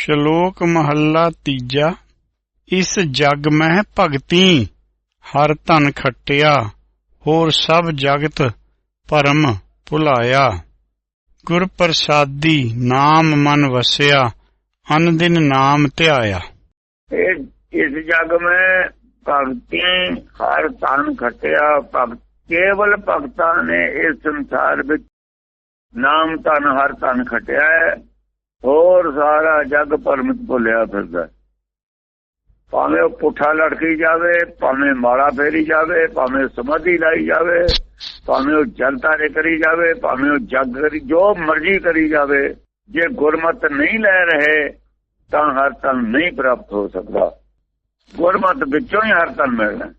ਸ਼ਲੋਕ ਮਹੱਲਾ ਤੀਜਾ, ਇਸ ਜਗ ਮਹਿ ਭਗਤੀ, ਹਰ ਧਨ ਖੱਟਿਆ, ਹੋਰ ਸਭ ਜਗਤ ਭਰਮ ਭੁਲਾਇਆ। ਗੁਰ ਪ੍ਰਸਾਦੀ ਨਾਮ ਮਨ ਵਸਿਆ, ਅਨ ਦਿਨ ਨਾਮ ਧਿਆਇਆ। ਇਸ ਜਗ ਮੈਂ ਭਗਤੀ, ਹਰ ਧਨ ਖਟਿਆ, ਭਗਤ ਕੇਵਲ ਭਗਤਾਂ ਨੇ ਇਸ ਸੰਸਾਰ ਵਿੱਚ ਨਾਮ ਧਨ, ਹਰ ਤਨ ਖਟਿਆ ਹੈ। ਹੋਰ ਸਾਰਾ ਜਗ ਪਰਮਿਤ ਭੁੱਲਿਆ ਫਿਰਦਾ ਹੈ। ਭਾਵੇਂ ਉਹ ਪੁੱਠਾ ਲੜਕੀ ਜਾਵੇ, ਭਾਵੇਂ ਮਾਲਾ ਫੇਰੀ ਜਾਵੇ, ਭਾਵੇਂ ਸਮਾਧੀ ਲਾਈ ਜਾਵੇ, ਭਾਵੇਂ ਉਹ ਜਨਤਾ ਨੇ ਕਰੀ ਜਾਵੇ, ਭਾਵੇਂ ਉਹ ਜਗ ਕਰੀ, ਜੋ ਮਰਜ਼ੀ ਕਰੀ ਜਾਵੇ, ਜੇ ਗੁਰਮਤ ਨਹੀਂ ਲੈ ਰਹੇ, ਤਾਂ ਹਰ ਤਨ ਨਹੀਂ ਪ੍ਰਾਪਤ ਹੋ ਸਕਦਾ ਗੁਰਮਤ ਵਿੱਚੋਂ ਹੀ ਹਰ ਤਨ ਮਿਲਣਾ ਹੈ।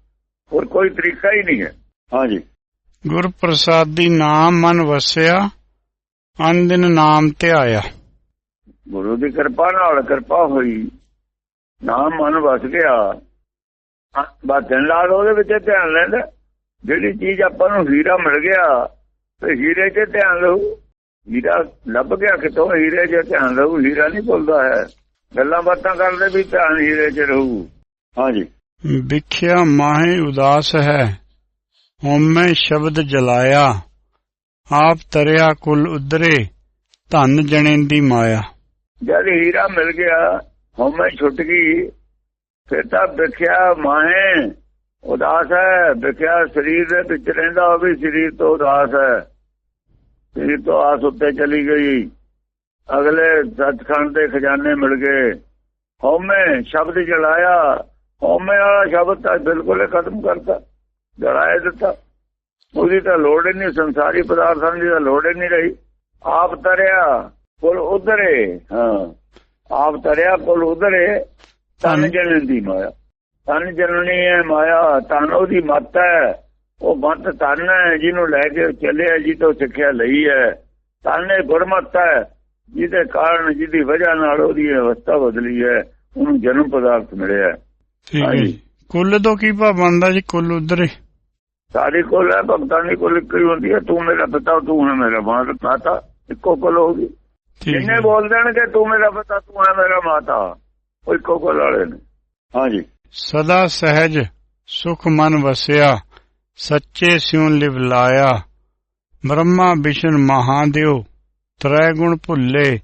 ਹੋਰ ਕੋਈ ਤਰੀਕਾ ਹੀ ਨਹੀਂ ਹੈ ਹਾਂਜੀ ਗੁਰ ਪ੍ਰਸਾਦੀ ਨਾਮ ਮਨ ਵਸਿਆ, ਅਨ ਦਿਨ ਨਾਮ ਧਿਆਇਆ ਗੁਰੂ ਦੀ ਕਿਰਪਾ ਨਾਲ ਕਿਰਪਾ ਹੋਈ। ਨਾਮ ਮਨ ਵਸ ਗਿਆ। ਬਸ ਦਿਨ ਨਾਲ ਉਹਦੇ ਵਿੱਚ ਧਿਆਨ ਲੈਂਦਾ। ਜਿਹੜੀ ਚੀਜ਼ ਆਪਾਂ ਨੂੰ ਹੀਰਾ ਮਿਲ ਗਿਆ ਤੇ ਹੀਰੇ 'ਚ ਧਿਆਨ ਲਊ ਹੀਰਾ ਲੱਭ ਗਿਆ ਕਿਤੋਂ? ਹੀਰੇ 'ਚ ਧਿਆਨ ਲਊ ਹੀਰਾ ਨਹੀਂ ਭੁੱਲਦਾ ਹੈ। ਗੱਲਾਂ ਬਾਤਾਂ ਕਰਦੇ ਵੀ ਧਿਆਨ ਹੀਰੇ 'ਚ ਰਹੂ। ਹਾਂਜੀ। ਵਿਖਿਆ ਮਾਹੇ ਉਦਾਸ ਹੈ। ਹਉਮੈ ਸ਼ਬਦ ਜਲਾਇਆ। ਆਪ ਤਰਿਆ ਕੁਲ ਉਦਰੇ ਧਨ ਜਣੇ ਦੀ ਮਾਇਆ। ਜਦ ਹੀਰਾ ਮਿਲ ਗਿਆ ਹਉਮੈ ਛੁੱਟ ਗਈ। ਫਿਰ ਤਾਂ ਵਿਖਿਆ ਮਾਹੇ ਉਦਾਸ ਹੈ। ਵਿਖਿਆ ਸਰੀਰ ਦੇ ਵਿੱਚ ਰਹਿੰਦਾ, ਉਹ ਵੀ ਸਰੀਰ ਤੋਂ ਉਦਾਸ ਹੈ। ਸਰੀਰ ਤੋਂ ਆਸ ਉੱਤੇ ਚਲੀ ਗਈ। ਅਗਲੇ ਸੱਚਖੰਡ ਦੇ ਖਜ਼ਾਨੇ ਮਿਲ ਗਏ। ਹਉਮੈ ਸ਼ਬਦ ਜਲਾਇਆ। ਹਉਮੈ ਵਾਲਾ ਸ਼ਬਦ ਤਾਂ ਬਿਲਕੁਲ ਖਤਮ ਕਰਤਾ। ਜਲਾਏ ਦਿੱਤਾ। ਉਹਦੀ ਤਾਂ ਲੋੜ ਹੀ ਨਹੀਂ, ਸੰਸਾਰੀ ਪਦਾਰਥਾਂ ਦੀ ਤਾਂ ਲੋੜ ਹੀ ਨਹੀਂ ਰਹੀ। ਆਪ ਤਰਿਆ। ਕੋਲ ਉਧਰੇ ਹਾਂ। ਆਪ ਤਰਿਆ ਕੋਲ ਉਧਰੇ ਤਨ ਜਨਨ ਦੀ ਮਾਇਆ। ਤਨ ਜਨਨੀ ਹੈ ਮਾਇਆ। ਤਨ ਉਹਦੀ ਮੱਤ ਹੈ। ਉਹ ਮੱਤ ਤਨ ਹੈ ਜਿਹਨੂੰ ਲੈ ਕੇ ਚੱਲਿਆ ਜੀ ਤੋਂ ਸਿੱਖਿਆ ਲਈ ਹੈ। ਤਨ ਇਹ ਗੁਰਮਤ ਹੈ ਜਿਹਦੇ ਕਾਰਨ ਜਿਹਦੀ ਵਜ੍ਹਾ ਨਾਲ ਉਹਦੀ ਅਵਸਥਾ ਬਦਲੀ ਹੈ। ਉਹਨੂੰ ਜਨਮ ਪਦਾਰਥ ਮਿਲਿਆ। ਠੀਕ ਹੈ ਕੁੱਲ ਤੋਂ ਕੀ ਭਾਵ ਬਣਦਾ ਜੀ? ਕੁੱਲ ਉਦਰੇ ਸਾਰੀ ਕੋਲ ਹੈ ਭਗਤਾਂ ਦੀ ਕੋਲ ਇੱਕੋ ਹੀ ਹੁੰਦੀ ਹੈ। ਤੂੰ ਮੇਰਾ ਪਿਤਾ ਤੂੰ ਹੈ ਮੇਰਾ ਮਾਤਾ। ਇੱਕੋ ਕੋਲ ਹੋਗੀ ਜਿੰਨੇ ਬੋਲ ਦੇਣਗੇ ਤੂੰ ਮੇਰਾ ਪਿਤਾ ਤੂੰ ਹੈ ਮੇਰਾ ਮਾਤਾ। ਉਹ ਇੱਕੋ ਕੋਲ ਵਾਲੇ ਨੇ। ਹਾਂਜੀ। ਸਦਾ ਸਹਿਜ ਸੁਖ ਮਨ ਵਸਿਆ ਸੱਚੇ ਸਿਉ ਲਿਵ ਲਾਇਆ। ਬ੍ਰਹਮਾ ਵਿਸ਼ਨ ਮਹਾਦੇਵ ਤ੍ਰੈ ਗੁਣ ਭੁੱਲੇ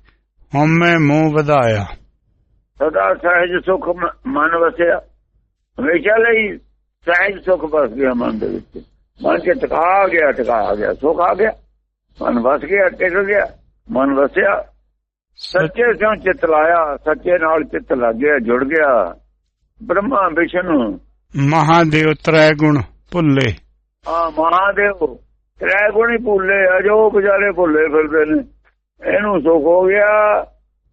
ਹਉਮੈ ਮੋਹ ਵਧਾਇਆ। ਸਦਾ ਸਹਿਜ ਸੁਖ ਮਨ ਵਸਿਆ। ਹਮੇਸ਼ਾ ਲਈ ਸਹਿਜ ਸੁਖ ਵਸ ਗਿਆ ਮਨ ਦੇ ਵਿੱਚ। ਮਨ ਚ ਟਿਕਾ ਆ ਗਿਆ ਟਿਕਾ ਆ ਗਿਆ ਸੁਖ ਆ ਗਿਆ। ਮਨ ਵਸ ਗਿਆ ਟਿਕ ਗਿਆ। ਮਨ ਵਸਿਆ ਸੱਚੇ ਸਿਉ ਚਿੱਤ ਲਾਇਆ ਸੱਚੇ ਨਾਲ ਚਿੱਤ ਲੱਗ ਗਿਆ ਜੁੜ ਗਿਆ। ਬ੍ਰਹਮਾ ਵਿਸ਼ਨੂੰ। ਮਹਾਦੇਵ ਤ੍ਰੈ ਗੁਣ ਭੁੱਲੇ। ਆ ਮਹਾਦੇਵ। ਤ੍ਰੈ ਗੁਣੀ ਭੁੱਲੇ ਅਜੋ ਵਿਚਾਰੇ ਭੁੱਲੇ ਫਿਰਦੇ ਨੇ। ਇਹਨੂੰ ਸੁਖ ਹੋ ਗਿਆ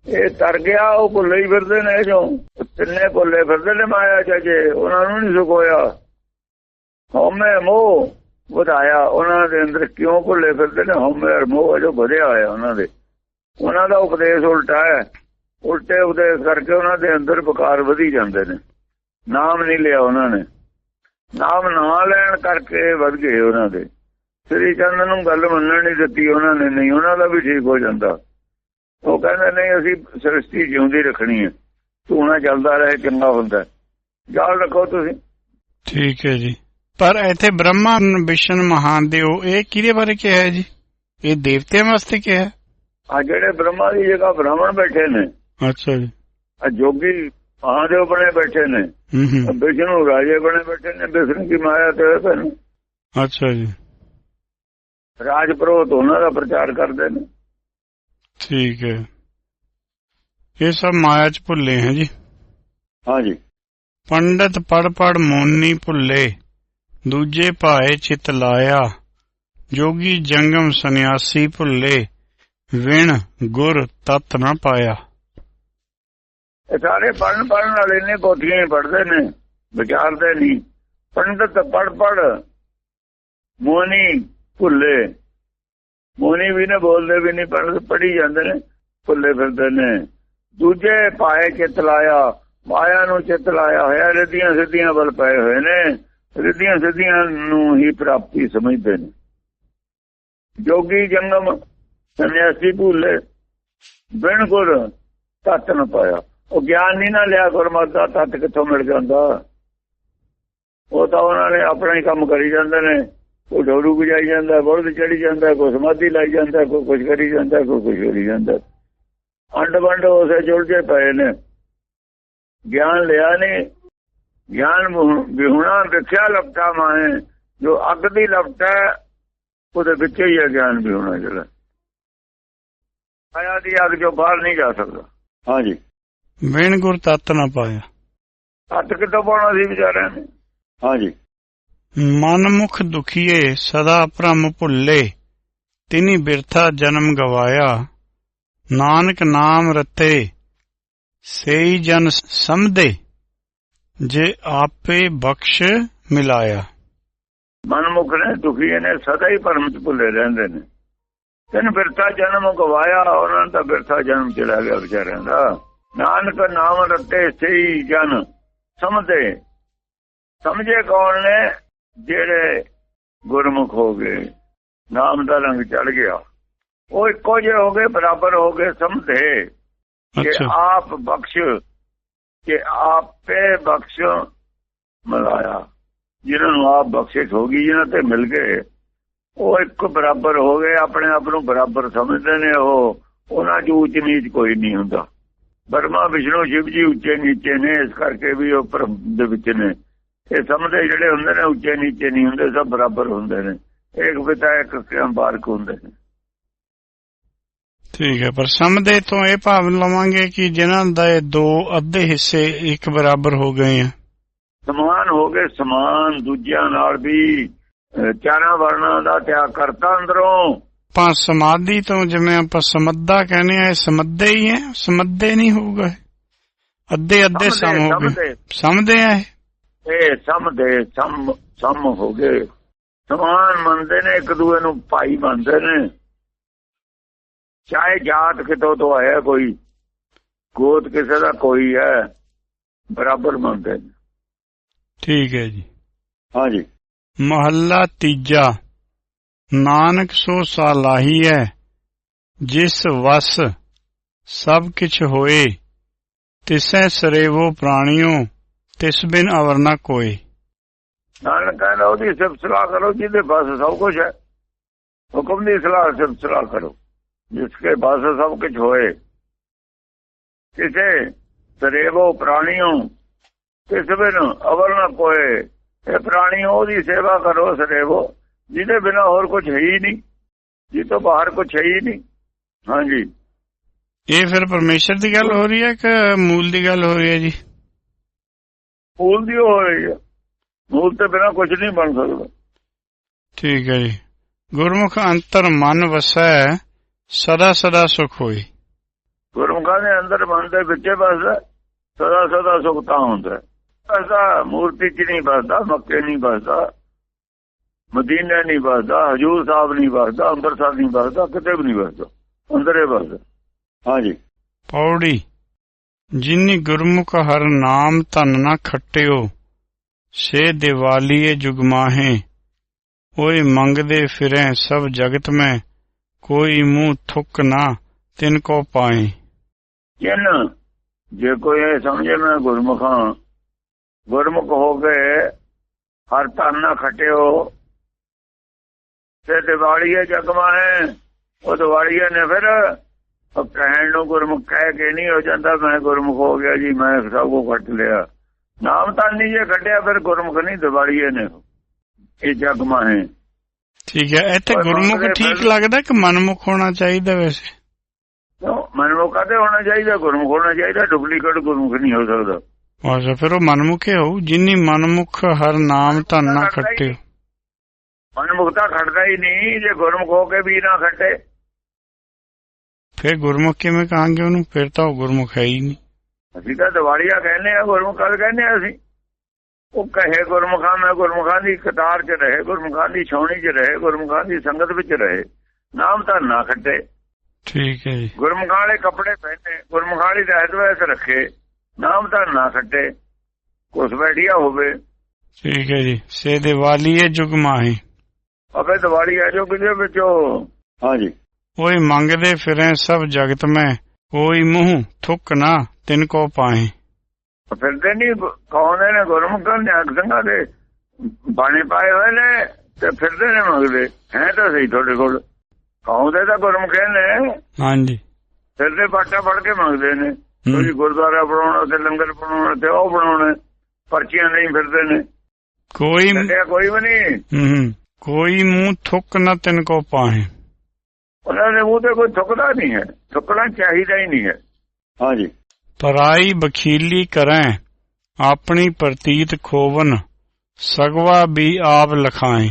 ਇਹ ਤਰ ਗਿਆ ਉਹ ਭੁੱਲੇ ਹੀ ਫਿਰਦੇ ਨੇ ਜੋ ਤਿੰਨੇ ਭੁੱਲੇ ਫਿਰਦੇ ਨੇ ਮਾਇਆ ਚ ਜੇ ਉਹਨਾਂ ਨੂੰ ਨਹੀਂ ਸੁਖ ਹੋਇਆ। ਹਉਮੈ ਮੋਹ। ਵਧਾਇਆ। ਉਹਨਾਂ ਦੇ ਅੰਦਰ ਕਿਉਂ ਭੁੱਲੇ ਫਿਰਦੇ ਨੇ? ਹਉਮੈ ਮੋਹ ਜੋ ਵਧਿਆ ਹੋਇਆ ਉਹਨਾਂ ਦੇ। ਉਹਨਾਂ ਦਾ ਉਪਦੇਸ਼ ਉਲਟਾ ਹੈ। ਉਲਟੇ ਉਪਦੇਸ਼ ਕਰਕੇ ਉਹਨਾਂ ਦੇ ਅੰਦਰ ਵਿਕਾਰ ਵਧੀ ਜਾਂਦੇ ਨੇ। ਨਾਮ ਨਹੀਂ ਲਿਆ ਉਹਨਾਂ ਨੇ। ਨਾਮ ਨਾ ਲੈਣ ਕਰਕੇ ਵੱਧ ਗਏ ਉਹਨਾਂ ਦੇ। ਸ੍ਰੀ ਚੰਦ ਨੂੰ ਗੱਲ ਮੰਨਣ ਨਹੀਂ ਦਿੱਤੀ ਉਹਨਾਂ ਨੇ। ਨਹੀਂ, ਉਹਨਾਂ ਦਾ ਵੀ ਠੀਕ ਹੋ ਜਾਂਦਾ। ਉਹ ਕਹਿੰਦੇ, ਨਹੀਂ, ਅਸੀਂ ਸ੍ਰਿਸ਼ਟੀ ਜਿਉਂਦੀ ਰੱਖਣੀ ਹੈ। ਧੂਣਾ ਚੱਲਦਾ ਰਹੇ, ਚੰਗਾ ਹੁੰਦਾ ਯਾਦ ਰੱਖੋ ਤੁਸੀਂ। ਠੀਕ ਹੈ ਜੀ। ਪਰ ਇੱਥੇ ਬ੍ਰਹਮਾ ਵਿਸ਼ਨ ਮਹਾਦੇਵ ਇਹ ਕਿਹਦੇ ਬਾਰੇ ਕਿਹਾ ਹੈ ਜੀ? ਇਹ ਦੇਵਤਿਆਂ ਵਾਸਤੇ ਕਿਹਾ ਹੈ? ਆ ਜਿਹੜੇ ਬ੍ਰਹਮਾ ਦੀ ਜਗ੍ਹਾ ਬ੍ਰਾਹਮਣ ਬੈਠੇ ਨੇ ਅੱਛਾ ਜੀ। ਆ ਜੋਗੀ ਮਹਾਦੇਵ ਬਣੇ ਬੈਠੇ ਨੇ ਹੂੰ ਹੂੰ। ਵਿਸ਼ਨੂੰ ਰਾਜੇ ਬਣੇ ਬੈਠੇ ਨੇ ਵਿਸ਼ਨੂੰ ਦੀ ਮਾਇਆ ਤੇ ਪੈਣ ਅੱਛਾ ਜੀ। ਰਾਜ ਪ੍ਰੋਤ ਉਹਨਾਂ ਦਾ ਪ੍ਰਚਾਰ ਕਰਦੇ ਨੇ। ਠੀਕ ਹੈ। ਇਹ ਸਭ ਮਾਇਆ ਚ ਭੁੱਲੇ ਹੈ ਜੀ। ਹਾਂਜੀ। ਪੰਡਤ ਪੜ ਪੜ ਮੋਨੀ ਭੁੱਲੇ। ਦੂਜੇ ਭਾਏ ਚਿਤ ਲਾਇਆ, ਜੋਗੀ ਜੰਗਮ ਸੰਨਿਆਸੀ ਭੁੱਲੇ, ਵਿਣ ਗੁਰ ਤਤ ਨਾ ਪਾਇਆ। ਇਹ ਸਾਰੇ ਪੜਨ ਪੜਨ ਵਾਲੇ ਨੇ ਪੋਥੀਆਂ ਪੜਦੇ ਨੇ, ਵਿਚਾਰਦੇ ਨਹੀਂ ਪੰਡਤ ਪੜ ਪੜ ਮੋਨੀ ਭੁੱਲੇ। ਮੋਨੀ ਵੀ ਨੇ, ਬੋਲਦੇ ਵੀ ਨਹੀਂ ਪੜ੍ਹ ਪੜੀ ਜਾਂਦੇ ਨੇ, ਭੁੱਲੇ ਫਿਰਦੇ ਨੇ। ਦੂਜੇ ਪਾਏ ਚਿਤ ਲਾਇਆ, ਮਾਇਆ ਨੂੰ ਚਿੱਤ ਲਾਇਆ ਹੋਇਆ, ਰਿੱਧੀਆਂ ਸਿੱਧੀਆਂ ਵੱਲ ਪਏ ਹੋਏ ਨੇ। ਰਿੱਧੀਆਂ ਸਿੱਧੀਆਂ ਨੂੰ ਹੀ ਪ੍ਰਾਪਤੀ ਸਮਝਦੇ ਨੇ। ਜੋਗੀ ਜੰਗਮ ਸੰਨਿਆਸੀ ਭੁੱਲੇ ਬਿਨ ਗੁਰ ਤਤ ਨਾ ਪਾਇਆ। ਉਹ ਗਿਆਨ ਨਹੀਂ ਨਾ ਲਿਆ ਗੁਰਮਤਿ ਦਾ, ਤਤ ਕਿੱਥੋਂ ਮਿਲ ਜਾਂਦਾ? ਉਹ ਤਾਂ ਉਹਨਾਂ ਨੇ ਆਪਣਾ ਹੀ ਕੰਮ ਕਰੀ ਜਾਂਦੇ ਨੇ। ਕੋਈ ਡੋਰੂ ਵਜਾਈ ਜਾਂਦਾ ਬੁਰਦ ਚੜੀ ਜਾਂਦਾ, ਕੋਈ ਸਮਾਧੀ ਲਾਈ ਜਾਂਦਾ, ਕੋਈ ਕੁਝ ਕਰੀ ਜਾਂਦਾ, ਕੋਈ ਕੁਝ ਕਰੀ ਜਾਂਦਾ। ਅੰਡ ਵੰਡ ਉਸੇ ਜੁਲਝੇ ਪਏ ਨੇ। ਗਿਆਨ ਲਿਆ ਨਹੀਂ ਗਿਆਨ ਵਿਹੁਣਾ ਵਿਖਿਆ ਲਪਟਾ ਮਾਏ ਜੋ ਅੱਗ ਦੀ ਲਪਟਾ ਉਹਦੇ ਵਿੱਚ ਹੀ ਹੈ ਗਿਆਨ ਵਿਹੁਣਾ ਜਿਹੜਾ। ਆਇਆ ਦੀ ਅੱਗ ਜੋ ਬਾਹਰ ਨਹੀਂ ਜਾ ਸਕਦਾ। ਹਾਂਜੀ। ਬਿਨ ਗੁਰ ਤਤ ਨਾ ਪਾਇਆ। ਹੱਥ ਕਿੱਥੋਂ ਪਾਉਣਾ ਸੀ ਵਿਚਾਰਿਆਂ ਨੇ? ਹਾਂਜੀ। ਮਨ ਮੁਖ ਦੁਖੀਏ ਸਦਾ ਭ੍ਰਮ ਭੁੱਲੇ। ਤਿਨੀ ਬਿਰਥਾ ਜਨਮ ਗਵਾਇਆ। ਨਾਨਕ ਨਾਮ ਰਤੇ। ਸੇਈ ਜਨ ਸਮਦੇ ਜੇ ਆਪੇ ਬਖਸ਼ ਮਿਲਾਇਆ। ਮਨਮੁਖ ਨੇ ਦੁਖੀ ਨੇ ਸਦਾ ਹੀ ਭਰਮ ਚ ਭੁੱਲੇ ਰਹਿੰਦੇ ਨੇ। ਤੈਨੂੰ ਬਿਰਥਾ ਜਨਮ ਗਵਾਇਆ ਉਹਨਾਂ ਦਾ ਬਿਰਥਾ ਜਨਮ ਚਲਾ ਗਿਆ ਵਿਚਾਰਿਆਂ ਦਾ। ਨਾਨਕ ਨਾਮ ਰਤੇ ਸਹੀ ਜਨ ਸਮਝੇ। ਸਮਝੇ ਕੌਣ ਨੇ? ਜਿਹੜੇ ਗੁਰਮੁਖ ਹੋ ਗਏ ਨਾਮ ਦਾ ਰੰਗ ਚੜ ਗਿਆ। ਉਹ ਇੱਕੋ ਜਿਹੇ ਹੋ ਗਏ ਬਰਾਬਰ ਹੋ ਗਏ ਸਮਝੇ। ਕਿ ਆਪ ਬਖਸ਼ ਕਿ ਆਪੇ ਬਖਸ਼ ਮਲਾਇਆ ਜਿਨ੍ਹਾਂ ਨੂੰ ਆਪ ਬਖਸ਼ਿਸ਼ ਹੋ ਗਈ ਜਿਨ੍ਹਾਂ ਤੇ ਮਿਲ ਗਏ ਉਹ ਇੱਕ ਬਰਾਬਰ ਹੋ ਗਏ, ਆਪਣੇ ਆਪ ਨੂੰ ਬਰਾਬਰ ਸਮਝਦੇ ਨੇ ਉਹ। ਉਹਨਾਂ 'ਚ ਉੱਚ ਨੀਚ ਕੋਈ ਨਹੀਂ ਹੁੰਦਾ। ਬਰਮਾ ਵਿਸ਼ਨੂੰ, ਸ਼ਿਵ ਜੀ ਉੱਚੇ ਨੀਚੇ ਨੇ, ਇਸ ਕਰਕੇ ਵੀ ਉਹ ਭਰਮ ਦੇ ਵਿੱਚ ਨੇ। ਇਹ ਸਮਝਦੇ ਜਿਹੜੇ ਹੁੰਦੇ ਨੇ, ਉੱਚੇ ਨੀਚੇ ਨਹੀਂ ਹੁੰਦੇ, ਸਭ ਬਰਾਬਰ ਹੁੰਦੇ ਨੇ। ਇੱਕ ਪਿਤਾ, ਇੱਕ ਬਾਰਕ ਹੁੰਦੇ ਨੇ। ਠੀਕ ਹੈ ਪਰ ਸਮਝਦੇ ਤੋਂ ਇਹ ਭਾਵ ਲਵਾਂਗੇ ਕਿ ਜਿਨ੍ਹਾਂ ਦਾ ਇਹ ਦੋ ਅੱਧੇ ਹਿੱਸੇ ਇੱਕ ਬਰਾਬਰ ਹੋ ਗਏ ਆ। ਸਮਾਨ ਹੋ ਗਏ ਸਮਾਨ ਦੂਜਿਆਂ ਨਾਲ ਵੀ ਚਾਰਾਂ ਵਰਣਾਂ ਦਾ ਤਿਆਗ ਕਰਤਾ ਅੰਦਰੋਂ। ਆਪਾਂ ਸਮਾਧੀ ਤੋਂ ਜਿਵੇਂ ਆਪਾਂ ਸਮੱਧਾ ਕਹਿੰਦੇ ਆ ਇਹ ਸਮੱਧੇ ਹੀ ਹੈ ਸਮੱਧੇ ਨਹੀਂ ਹੋਊਗਾ। ਅੱਧੇ ਅੱਧੇ ਸਮ ਹੋ ਗਏ। ਸਮਝਦੇ ਸਮਝਦੇ ਆ ਇਹ। ਸਮਝਦੇ ਸਮ ਸਮ ਹੋ ਗਏ। ਸਮਾਨ ਮੰਨਦੇ ਨੇ ਇੱਕ ਦੂਏ ਨੂੰ ਭਾਈ ਮੰਨਦੇ ਨੇ। ਚਾਹੇ ਜਾਤ ਕਿਤੋਂ ਤੋਂ ਆਇਆ ਕੋਈ ਗੋਤ ਕਿਸੇ ਦਾ ਕੋਈ ਹੈ ਬਰਾਬਰ ਮੰਨਦੇ ਨੇ। ਠੀਕ ਹੈ ਜੀ। ਹਾਂਜੀ। ਮਹੱਲਾ ਤੀਜਾ ਨਾਨਕ ਸੋ ਸਾਲਾਹੀ ਹੈ ਜਿਸ ਵਸ ਸਭ ਕਿਛ ਹੋਏ ਤਿਸੈ ਸਰੇਵੋ ਪ੍ਰਾਣਿਓ ਤਿਸ ਬਿਨ ਅਵਰ ਨ ਕੋਏ। ਨਾਨਕ ਕਹਿੰਦਾ ਉਹਦੀ ਸਿਫਤ ਸਲਾਹ ਕਰੋ ਜਿਹਦੇ ਬਸ ਸਭ ਕੁਝ ਹੈ ਹੁਕਮ ਦੀ ਸਲਾਹ ਸਿਫਤ ਸਲਾਹ ਕਰੋ। ਜਿਸਕੇ ਬਸ ਸਭ ਕੁਝ ਹੋਏ। ਕਿਸੇ ਸਰੇਵੋ ਪ੍ਰਾਣੀਓ ਕਿਸ ਬਿਨ ਅਵਰ ਨਾ ਕੋਏ ਇਹ ਪ੍ਰਾਣੀ ਉਹਦੀ ਸੇਵਾ ਕਰੋ ਸਰੇਵੋ ਜਿਹਦੇ ਬਿਨਾ ਹੋਰ ਕੁਝ ਹੈ ਹੀ ਨਹੀਂ ਜਿਹ ਤੋਂ ਬਾਹਰ ਕੁਝ ਹੈ ਹੀ ਨਹੀਂ। ਹਾਂਜੀ। ਇਹ ਫਿਰ ਪਰਮੇਸ਼ਰ ਦੀ ਗੱਲ ਹੋ ਰਹੀ ਹੈ ਕਿ ਮੂਲ ਦੀ ਗੱਲ ਹੋ ਰਹੀ ਹੈ ਜੀ? ਮੂਲ ਦੀ ਹੋ ਰਹੀ ਹੈ। ਮੂਲ ਤੇ ਬਿਨਾ ਕੁਝ ਨਹੀਂ ਬਣ ਸਕਦਾ। ਠੀਕ ਹੈ ਜੀ। ਗੁਰਮੁਖ ਅੰਤਰ ਮਨ ਵਸੈ ਸਦਾ ਸਦਾ ਸੁਖ ਹੋਈ ਗੁਰਮੁਖਾਂ ਦੇ ਅੰਦਰ ਮਨ ਦੇ ਵਿੱਚੇ ਬਸਦਾ ਸਦਾ ਸਦਾ ਸੁਖ ਤਾਂ ਹੁੰਦਾ। ਐਸਾ ਮੂਰਤੀ ਚ ਨਹੀਂ ਬਸਦਾ ਮੱਕੇ ਨਹੀਂ ਬਸਦਾ ਮਦੀਨੇ ਨਹੀਂ ਬਸਦਾ ਹਜੂਰ ਸਾਹਿਬ ਨਹੀਂ ਬਸਦਾ ਅੰਮ੍ਰਿਤਸਰ ਨਹੀਂ ਬਸਦਾ ਕਿਤੇ ਵੀ ਨਹੀਂ ਬਸਦਾ ਅੰਦਰ ਹੀ ਬਸਦਾ ਹਾਂਜੀ। ਪੌੜੀ ਜਿਨੀ ਗੁਰਮੁਖ ਹਰ ਨਾਮ ਧਨ ਨਾ ਖੱਟਿਓ ਸੇ ਦਿਵਾਲੀਏ ਜੁਗਮਾਹੇ ਓਏ ਮੰਗਦੇ ਫਿਰੈ ਸਭ ਜਗਤ ਮੈਂ। ਕੋਈ ਮੂੰਹ ਥੁੱਕ ਨਾ, ਤਿਨ ਕੋ ਪਾਏ। ਜਿਨ ਜੇ ਕੋਈ ਇਹ ਸਮਝੇ ਮੈਂ ਗੁਰਮੁਖਾਂ ਗੁਰਮੁਖ ਹੋ ਕੇ ਹਰ ਧਨ ਨਾ ਖਟਿਓ। ਤੇ ਦਿਵਾਲੀਏ ਜਗਮਾ ਹੈ ਉਹ ਦਿਵਾਲੀਏ ਨੇ ਫਿਰ ਉਹ ਕਹਿਣ ਨੂੰ ਗੁਰਮੁਖ ਕਹਿ ਕੇ ਨਹੀਂ ਹੋ ਜਾਂਦਾ, ਮੈਂ ਗੁਰਮੁਖ ਹੋ ਗਿਆ ਜੀ, ਮੈਂ ਸਭ ਕੁਝ ਕੱਟ ਲਿਆ। ਨਾਮ ਤਾਂ ਨਹੀਂ ਜੇ ਕੱਢਿਆ ਫਿਰ ਗੁਰਮੁਖ ਨਹੀਂ ਦਿਵਾਲੀਏ ਨੇ। ਇਹ ਜਗਮਾ ਹੈ ਠੀਕ ਹੈ ਇੱਥੇ ਗੁਰਮੁਖ ਠੀਕ ਲੱਗਦਾ ਕਿ ਮਨਮੁਖ ਹੋਣਾ ਚਾਹੀਦਾ ਵੈਸੇ? ਮਨਮੁਖ ਕਦੇ ਹੋਣਾ ਚਾਹੀਦਾ? ਗੁਰਮੁਖ ਹੋਣਾ ਚਾਹੀਦਾ ਡੁਪਲੀਕੇਟ ਗੁਰਮੁਖ ਨਹੀਂ ਹੋ ਸਕਦਾ। ਅੱਛਾ ਫਿਰ ਉਹ ਮਨਮੁਖੇ ਹੋਊ ਜਿਨੀ ਮਨਮੁਖ ਹਰ ਨਾਮ ਧਨ ਨਾ ਖੱਟਿਓ ਮਨਮੁਖ ਤਾਂ ਖੜਦਾ ਹੀ ਨਹੀਂ ਜੇ ਗੁਰਮੁਖ ਹੋ ਕੇ ਵੀ ਨਾ ਖੱਟੇ। ਫਿਰ ਗੁਰਮੁਖ ਕਿਵੇਂ ਕਹਾਂਗੇ ਉਹਨੂੰ? ਫਿਰ ਤਾਂ ਉਹ ਗੁਰਮੁਖ ਹੈ ਹੀ ਨਹੀਂ। ਅਸੀਂ ਤਾਂ ਦਿਵਾਲੀਆ ਕਹਿੰਦੇ ਆ ਗੁਰਮੁਖ ਕਦ ਕਹਿੰਦੇ ਆ ਅਸੀਂ। ਉਹ ਕਹੇ ਗੁਰਮੁਖਾਂ ਮੈਂ ਗੁਰਮੁਖਾਂ ਦੀ ਕਤਾਰ 'ਚ ਰਹੇ ਗੁਰਮੁਖਾਂ ਦੀ ਛਾਉਣੀ 'ਚ ਰਹੇ ਗੁਰਮੁਖਾਂ ਦੀ ਸੰਗਤ ਵਿੱਚ ਰਹੇ। ਨਾਮ ਤਾਂ ਨਾ ਖੱਟੇ। ਠੀਕ ਹੈ ਜੀ। ਗੁਰਮੁਖਾਂ ਵਾਲੇ ਕੱਪੜੇ ਪਹਿਨੇ ਗੁਰਮੁਖਾਂ ਵਾਲੀ ਰਹਿਤ ਵੈਸ ਰੱਖੇ ਨਾਮ ਤਾਂ ਨਾ ਖੱਟੇ। ਕੁਛ ਬੈਠਿਆ ਹੋਵੇ। ਠੀਕ ਹੈ ਜੀ। ਸੇ ਦਿਵਾਲੀਏ ਜੁਗ ਮਾਹੀ। ਅਬੇ ਦਿਵਾਲੀ ਆ ਜੋ ਕਿਤੇ ਵਿੱਚੋਂ? ਹਾਂਜੀ ਓਏ ਮੰਗਦੇ ਫਿਰੈ ਸਭ ਜਗਤ ਮੈਂ ਕੋਈ ਮੂੰਹ ਥੁੱਕ ਨਾ ਤਿਨ ਕੋ ਪਾਏ ਫਿਰਦੇ ਨਹੀਂ ਕੌਣੇ ਨੇ ਗੁਰਮੁਖਾਂ ਨਿਆਕ ਸਿੰਘਾਂ ਦੇ ਬਾਣੇ ਪਾਏ ਹੋਏ ਨੇ ਤੇ ਫਿਰਦੇ ਨੇ ਮੰਗਦੇ ਹੈ ਤਾਂ ਸਹੀ ਤੁਹਾਡੇ ਕੋਲ। ਕੌਂਦੇ ਤਾਂ ਗੁਰਮੁਖੇ ਨੇ। ਹਾਂਜੀ। ਫਿਰਦੇ ਬਾਟਾ ਫੜ ਕੇ ਮੰਗਦੇ ਨੇ। ਤੁਸੀਂ ਗੁਰਦੁਆਰਾ ਬਣਾਉਣਾ ਤੇ ਲੰਗਰ ਬਣਾਉਣਾ ਤੇ ਉਹ ਬਣਾਉਣਾ ਪਰਚੀਆਂ ਨਹੀਂ ਫਿਰਦੇ ਨੇ। ਕੋਈ ਕੋਈ ਵੀ ਨਹੀਂ। ਹੂੰ ਕੋਈ ਮੂੰਹ ਥੁੱਕ ਨਾ ਤਿਨ ਕੋ ਪਾਏ ਉਹਨਾਂ ਦੇ ਮੂੰਹ ਤੇ ਕੋਈ ਥੁੱਕਦਾ ਨਹੀਂ ਹੈ। ਥੁੱਕਣਾ ਚਾਹੀਦਾ ਹੀ ਨਹੀਂ ਹੈ। ਹਾਂਜੀ। ਪਰਾਈ ਬਖੀਲੀ ਕਰੈ, ਆਪਣੀ ਪ੍ਰਤੀਤ ਖੋਵਨ, ਸਗਵਾ ਵੀ ਆਪ ਲਖਾਏ।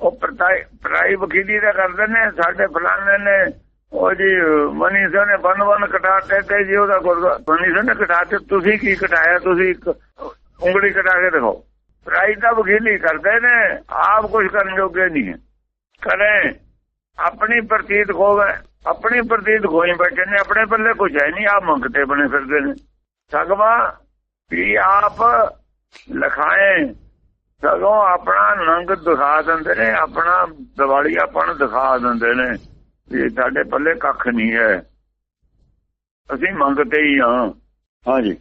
ਉਹ ਪਰਾਈ ਵਕੀਲੀ ਦਾ ਕਰਦੇ ਨੇ, ਸਾਡੇ ਫਲਾਣੇ ਨੇ, ਉਹ ਜੀ, ਮਨੀ ਸਿੰਘ ਨੇ ਬੰਨ ਬੰਨ ਕਟਾਤੇ ਤੇ ਜੀ, ਉਹਦਾ ਮਨੀ ਸਿੰਘ ਨੇ ਕਟਾਤੇ ਤੁਸੀਂ ਕੀ ਕਟਾਇਆ, ਤੁਸੀਂ ਇੱਕ ਉਂਗਲੀ ਕਟਾ ਕੇ ਦਿਖਾਓ। ਪਰਾਈ ਦਾ ਵਕੀਲੀ ਕਰਦੇ ਨੇ, ਆਪ ਕੁਝ ਕਰਨ ਜੋਗੇ ਨਹੀਂ ਹੈ। ਕਰੇ, ਆਪਣੀ ਪ੍ਰਤੀਤ ਖੋਵੇ। ਆਪਣੀ ਪ੍ਰਤੀਤ ਖੋਈ ਬੈਠੇ ਨੇ ਆਪਣੇ ਪੱਲੇ ਕੁਝ ਹੈ ਨਹੀਂ ਆਪ ਮੰਗਤੇ ਬਣੇ ਫਿਰਦੇ ਨੇ। ਸਗਵਾ ਵੀ ਆਪ ਲਖਾਏ ਸਗੋਂ ਆਪਣਾ ਨੰਗ ਦਿਖਾ ਦਿੰਦੇ ਨੇ ਆਪਣਾ ਦਿਵਾਲੀ ਆਪਾਂ ਨੂੰ ਦਿਖਾ ਦਿੰਦੇ ਨੇ ਵੀ ਸਾਡੇ ਪੱਲੇ ਕੱਖ ਨਹੀਂ ਹੈ। ਅਸੀਂ ਮੰਗਤੇ ਹੀ ਹਾਂ। ਹਾਂਜੀ।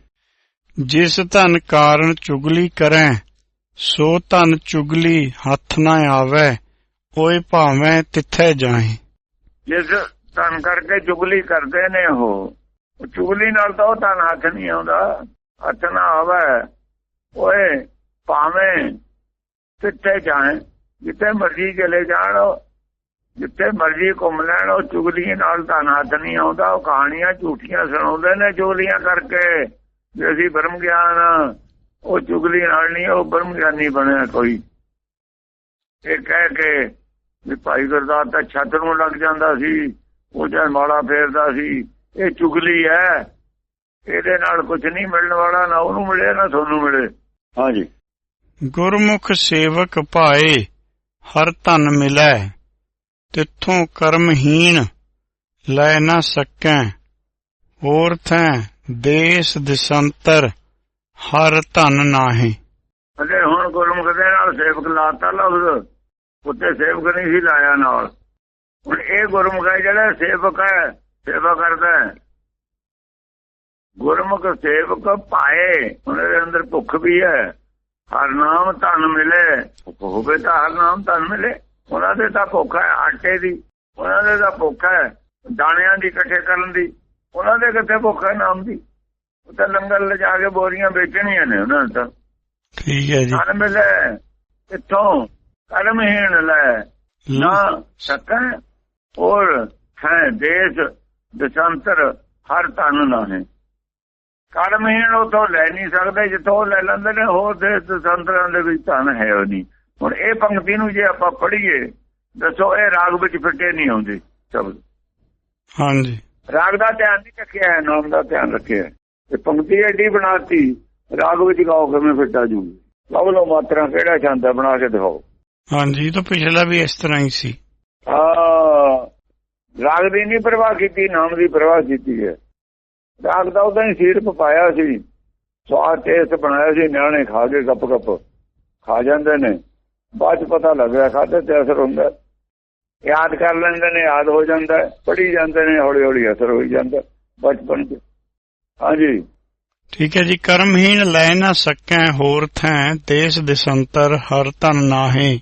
ਜਿਸ ਧਨ ਕਾਰਨ ਚੁਗਲੀ ਕਰੈ ਸੋ ਧਨ ਚੁਗਲੀ ਹੱਥ ਨਾ ਆਵੇ ਓਏ ਭਾਵੇਂ ਤਿੱਥੇ ਜਾਏ ਜਿਸ ਧਨ ਕਰਕੇ ਚੁਗਲੀ ਕਰਦੇ ਨੇ ਉਹ। ਚੁਗਲੀ ਨਾਲ ਤਾਂ ਉਹ ਧਨ ਹੱਥ ਨਹੀਂ ਆਉਂਦਾ। ਹੱਥ ਨਾ ਆਵੇ। ਓਏ, ਭਾਵੇਂ ਕਿੱਥੇ ਜਾਏ, ਜਿੱਥੇ ਮਰਜ਼ੀ ਚਲੇ ਜਾਣ ਜਿੱਥੇ ਮਰਜ਼ੀ ਘੁੰਮ ਲੈਣ, ਉਹ ਚੁਗਲੀ ਨਾਲ ਧਨ ਹੱਥ ਨਹੀਂ ਆਉਂਦਾ। ਉਹ ਕਹਾਣੀਆਂ ਝੂਠੀਆਂ ਸੁਣਾਉਂਦੇ ਨੇ ਚੁਗਲੀਆਂ ਕਰਕੇ। ਜੇ ਅਸੀਂ ਬ੍ਰਹਮ ਗਿਆਨ ਉਹ ਚੁਗਲੀ ਨਾਲ ਨਹੀਂ, ਉਹ ਬ੍ਰਹਮ ਗਿਆਨੀ ਬਣਿਆ ਕੋਈ। ਇਹ ਕਹਿ ਕੇ ਵੀ ਭਾਈ ਗੁਰਦਾਸ ਤਾਂ ਛੱਤ ਨੂੰ ਲੱਗ ਜਾਂਦਾ ਸੀ। ਉਹ ਜਦ ਮਾਲਾ ਫੇਰਦਾ ਸੀ ਇਹ ਚੁਗਲੀ ਹੈ। ਇਹਦੇ ਨਾਲ ਕੁਝ ਨਹੀਂ ਮਿਲਣ ਵਾਲਾ ਨਾ ਉਹਨੂੰ ਮਿਲੇ ਨਾ ਤੁਹਾਨੂੰ ਮਿਲੇ। ਹਾਂਜੀ। ਗੁਰਮੁਖ ਸੇਵਕ ਭਾਏ ਹਰ ਧਨ ਮਿਲੈ ਤਿੱਥੋਂ ਕਰਮਹੀਣ ਲੈ ਨਾ ਸਕੈ। ਹੋਰ ਥੈ ਦੇਸ ਦਿਸੰਤਰ ਹਰ ਧਨ ਨਾਹੀ। ਅਤੇ ਹੁਣ ਗੁਰਮੁਖ ਦੇ ਨਾਲ ਸੇਵਕ ਲਾਤਾ ਲਫ਼ਜ਼ ਉੱਤੇ ਸੇਵਕ ਨਹੀਂ ਸੀ ਲਾਇਆ ਨਾਲ। ਹੁਣ ਇਹ ਗੁਰਮੁਖ ਹੈ ਜਿਹੜਾ ਸੇਵਕ ਹੈ ਸੇਵਾ ਕਰਦਾ ਹੈ। ਗੁਰਮੁਖ ਸੇਵਕ ਪਾਏ ਉਹਨਾਂ ਦੇ ਅੰਦਰ ਭੁੱਖ ਵੀ ਹੈ। ਹਰ ਨਾਮ ਧਨ ਮਿਲੇ ਹੋਵੇ ਤਾਂ ਹਰ ਨਾਮ ਧਨ ਮਿਲੇ। ਉਹਨਾਂ ਦੇ ਤਾਂ ਭੁੱਖ ਹੈ ਆਟੇ ਦੀ ਉਹਨਾਂ ਦੇ ਤਾਂ ਭੁੱਖ ਹੈ ਦਾਣਿਆਂ ਦੀ ਇਕੱਠੇ ਕਰਨ ਦੀ। ਉਹਨਾਂ ਦੇ ਕਿੱਥੇ ਭੁੱਖ ਹੈ ਨਾਮ ਦੀ? ਉਹ ਤਾਂ ਲੰਗਰ ਲਿਜਾ ਕੇ ਬੋਰੀਆਂ ਵੇਚਣੀਆਂ ਨੇ ਉਹਨਾਂ ਤਾਂ ਠੀਕ ਹੈ ਜੀ। ਧਨ ਮਿਲੇ ਇੱਥੋਂ ਕਰਮਹੀਣ ਲੈ। ਨਾ ਸਕੈ ਔਰ ਹੈ ਦੇਸ਼ ਦਸ਼ਾਂਤਰ ਹਰ ਧਨ ਨਾ ਹੈ ਕਰਮਹੀਣ ਉਥੋਂ ਲੈ ਨਹੀਂ ਸਕਦੇ ਜਿੱਥੋਂ ਲੈ ਲੈਂਦੇ ਨੇ ਹੋਰ ਦੇਸ਼ ਦਸ਼ਾਂਤਰਾਂ ਦੇ ਵਿੱਚ ਧਨ ਹੈ ਉਹ ਨਹੀਂ। ਹੁਣ ਇਹ ਪੰਕਤੀ ਨੂੰ ਜੇ ਆਪਾਂ ਪੜ੍ਹੀਏ ਦੱਸੋ ਇਹ ਰਾਗ ਵਿੱਚ ਫਿੱਟੇ ਨਹੀਂ ਆਉਂਦੇ ਸ਼ਬਦ ਹਾਂਜੀ। ਰਾਗ ਦਾ ਧਿਆਨ ਨਹੀਂ ਰੱਖਿਆ ਹੈ ਨਾਮ ਦਾ ਧਿਆਨ ਰੱਖਿਆ ਇਹ ਪੰਕਤੀ ਐਡੀ ਬਣਾਤੀ ਰਾਗ ਵਿੱਚ ਗਾਓ ਕਿਵੇਂ ਫਿੱਟਾ ਜੂਗੀ? ਲਵ ਲੋ ਮਾਤਰਾ ਕਿਹੜਾ ਛੰਦ ਬਣਾ ਕੇ ਦਿਖਾਓ। ਹਾਂਜੀ ਇਹ ਤਾਂ ਪਿਛਲਾ ਵੀ ਇਸ ਤਰ੍ਹਾਂ ਹੀ ਸੀ। ਆ ਰਾਗ ਦੀ ਨਹੀਂ ਪਰਵਾਹ ਕੀਤੀ ਨਾਮ ਦੀ ਪਰਵਾਹ ਕੀਤੀ ਹੈ। ਰਾਗ ਦਾ ਉਹਦਾ ਹੀ ਸੀਰ ਪਾਇਆ ਸੀ। ਸਵਾਦ ਟੇਸਟ ਬਣਾਇਆ ਸੀ ਨਿਆਣੇ ਖਾ ਕੇ ਗੱਪ ਗੱਪ ਖਾ ਜਾਂਦੇ ਨੇ। ਬਾਅਦ ਚ ਪਤਾ ਲੱਗਿਆ ਖਾਦੇ ਤੇ ਅਸਰ ਹੁੰਦਾ। ਯਾਦ ਕਰ ਲੈਂਦੇ ਨੇ ਯਾਦ ਹੋ ਜਾਂਦਾ ਪੜੀ ਜਾਂਦੇ ਨੇ ਹੌਲੀ ਹੌਲੀ ਅਸਰ ਹੋਈ ਜਾਂਦਾ ਬਚਪਨ ਚ। ਹਾਂਜੀ। ਠੀਕ ਹੈ ਜੀ ਕਰਮਹੀਣ ਲੈ ਨਾ ਸਕੈ ਹੋਰ ਥੈ ਦੇਸ ਦਿਸੰਤਰ ਹਰ ਧਨ ਨਾਹੀ।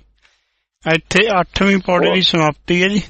ਇੱਥੇ 8ਵੀਂ ਪੌੜੀ ਦੀ ਸਮਾਪਤੀ ਹੈ ਜੀ।